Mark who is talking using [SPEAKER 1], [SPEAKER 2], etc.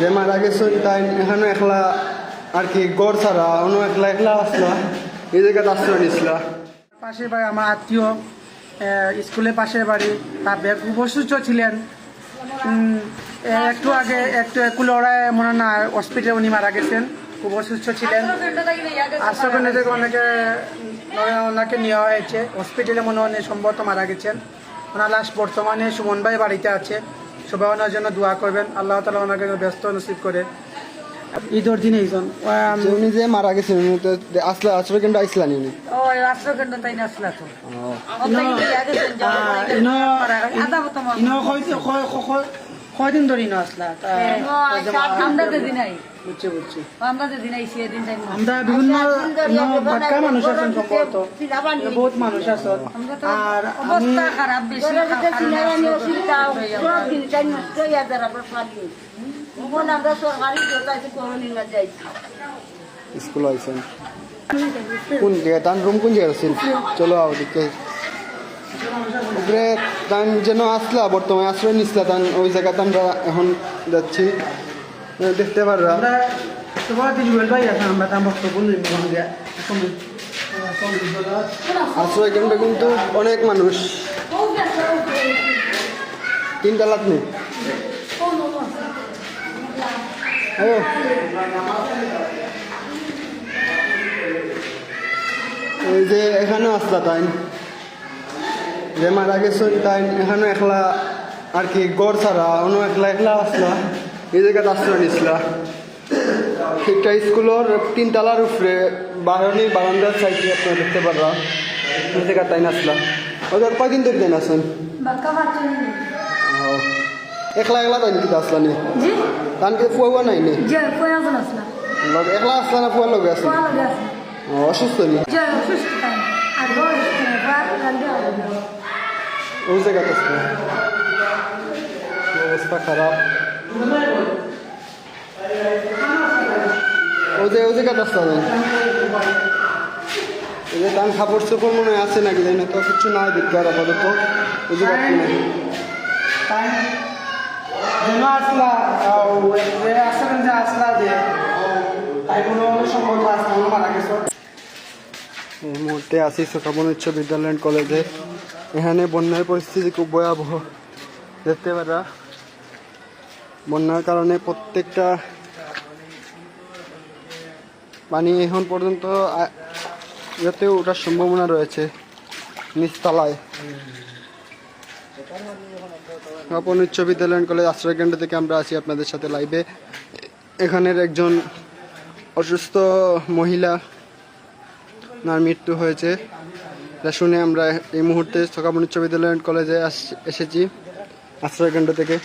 [SPEAKER 1] যে মারা গেছেন তাই এখানে একলা আর কি গড় ছাড়া, অন্য একলা একলা আসলা। এই জায়গাতে আশ্রয় নিছিলা
[SPEAKER 2] পাশের বাড়ি আমার আত্মীয় স্কুলের পাশের বাড়ি তার ব্যাগ উপসুস্থ ছিলেন। একটু আগে একটু কুলড়ায় মনে না হসপিটালে উনি মারা গেছেন। খুব অসুস্থ ছিলেন। আশ্রকেন্দ্র থেকে অনেকে ওনাকে নেওয়া হয়েছে। হসপিটালে মনে হয় সম্ভবত মারা গেছেন। ওনার লাশ বর্তমানে সুমন ভাই বাড়িতে আছে। সবাই ওনার জন্য দোয়া করবেন। আল্লাহ তালা ওনাকে ব্যস্ত নসিব করে। ঈদর দিনে এইজন
[SPEAKER 1] যে উনি যে মারা গেছেন উনি তো আসলা আশ্রয় কেন্দ্র আইসলানি উনি।
[SPEAKER 3] ও রাষ্ট্রকেন্দ্র তাই নাচলা তো?
[SPEAKER 2] ইনো ইনো কয়- কয়- কয়- কয়দিন ধরে ইনো আসলা? তা-
[SPEAKER 3] আমরা দিদি নাই
[SPEAKER 2] বুঝছি বুঝছি।
[SPEAKER 3] আমরা দিদি নাই সে দিন টাইম
[SPEAKER 2] আমরা বিভিন্ন ইনো মানুষ আছেন সম্ভবত। বহুত মানুষ আছেন। আর
[SPEAKER 3] অবস্থা খারাপ বেশি
[SPEAKER 4] আমরা সরকারি যাইছি
[SPEAKER 1] স্কুল আইসেন কোন জায়গায়? তার রুম কোন জায়গায় আছেন? চলো আও দিকে। উপরে তান যেন আসলা বর্তমানে আশ্রয় নিছিলা তান ওই জায়গাতে আমরা এখন যাচ্ছি। দেখতে পাররা? আশ্রয় কেন্দ্রে কিন্তু অনেক মানুষ। তিনটা লাখ নেই। এই যে এখানেও আসলা তাই। যে মারা গেছেন তাই এখানে একলা আর কি গড় ছাড়া, অন্য একলা একলা আসলা। এই জায়গাতে আশ্রয় নিছিলা একটা স্কুলের তিনতলার উপরে বারণি বারান্দার সাইডে আপনারা দেখতে পারলাম এই জায়গা তাই নাচলা। ওদের কয়দিন ধরে নাচেন? ও। একলা একলা তাই নাকি আসলা নি?
[SPEAKER 3] জি।
[SPEAKER 1] তানকে ফুয়া নাই নি? একলা আসলা না ফুয়ার লগে আসলা অসুস্থ নি? ওই জায়গাতে আসলা অবস্থা খারাপ ওই যে ওই জায়গাতে আসলা নেই এই যে তান খাবার চোপড় মনে হয় আছে নাকি? জানি না তো কিছু নাই আর আপাতত। ওই জায়গাতে
[SPEAKER 2] তাই? যেন আসলা যে আসলা যে তাই কোনো সম্পর্ক আসলা মারা গেছে।
[SPEAKER 1] এই মুহূর্তে আছি সোকাবন উচ্চ বিদ্যালয় কলেজে। এখানে বন্যার পরিস্থিতি খুব ভয়াবহ। দেখতে পারা, বন্যার কারণে প্রত্যেকটা পানি এখন পর্যন্ত ইয়েতে ওঠার সম্ভাবনা রয়েছে, নিচতলায়। আপন উচ্চ বিদ্যালয় কলেজ আশ্রয় কেন্দ্র থেকে আমরা আছি আপনাদের সাথে লাইভে এখানের একজন অসুস্থ মহিলা নার মৃত্যু হয়েছে। শুনে আমরা এই মুহূর্তে সকাপন উচ্চ বিদ্যালয় কলেজে এসেছি, আশ্রয়কেন্দ্র থেকে।